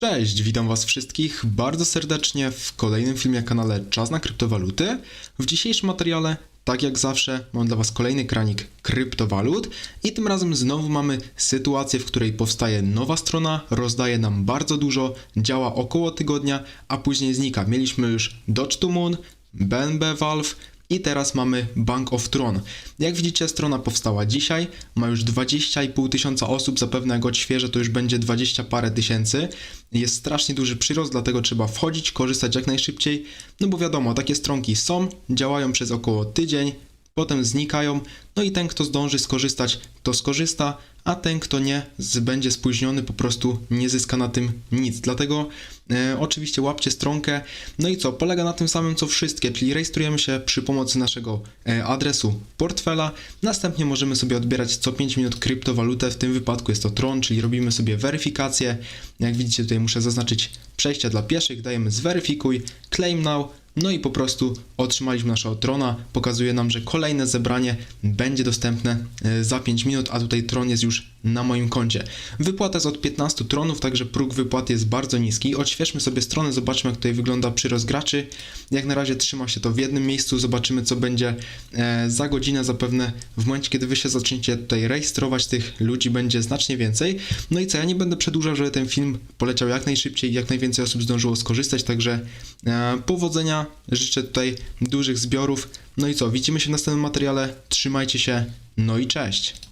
Cześć, witam Was wszystkich bardzo serdecznie w kolejnym filmie na kanale Czas na kryptowaluty. W dzisiejszym materiale, tak jak zawsze, mam dla Was kolejny kranik kryptowalut i tym razem znowu mamy sytuację, w której powstaje nowa strona, rozdaje nam bardzo dużo, działa około tygodnia, a później znika. Mieliśmy już Dodge Moon, BNB Valve, i teraz mamy Bank of Tron. Jak widzicie, strona powstała dzisiaj, ma już 20,5 tysiąca osób, zapewne jak odświeżę, to już będzie 20 parę tysięcy. Jest strasznie duży przyrost, dlatego trzeba wchodzić, korzystać jak najszybciej, no bo wiadomo, takie stronki są, działają przez około tydzień, potem znikają, no i ten, kto zdąży skorzystać, to skorzysta, a ten, kto nie, będzie spóźniony, po prostu nie zyska na tym nic. Dlatego e, oczywiście łapcie stronkę. No i co? Polega na tym samym co wszystkie, czyli rejestrujemy się przy pomocy naszego e, adresu portfela. Następnie możemy sobie odbierać co 5 minut kryptowalutę. W tym wypadku jest to Tron, czyli robimy sobie weryfikację. Jak widzicie, tutaj muszę zaznaczyć przejścia dla pieszych. Dajemy zweryfikuj, claim now. No i po prostu otrzymaliśmy naszego trona. Pokazuje nam, że kolejne zebranie będzie dostępne e, za 5 minut, a tutaj tron jest już na moim koncie. Wypłata jest od 15 tronów, także próg wypłaty jest bardzo niski. Odświeżmy sobie stronę, zobaczmy jak tutaj wygląda przyrost graczy. Jak na razie trzyma się to w jednym miejscu, zobaczymy co będzie e, za godzinę. Zapewne w momencie, kiedy wy się zaczniecie tutaj rejestrować, tych ludzi będzie znacznie więcej. No i co, ja nie będę przedłużał, żeby ten film poleciał jak najszybciej jak najwięcej osób zdążyło skorzystać, także e, powodzenia, życzę tutaj dużych zbiorów. No i co, widzimy się w następnym materiale, trzymajcie się, no i cześć!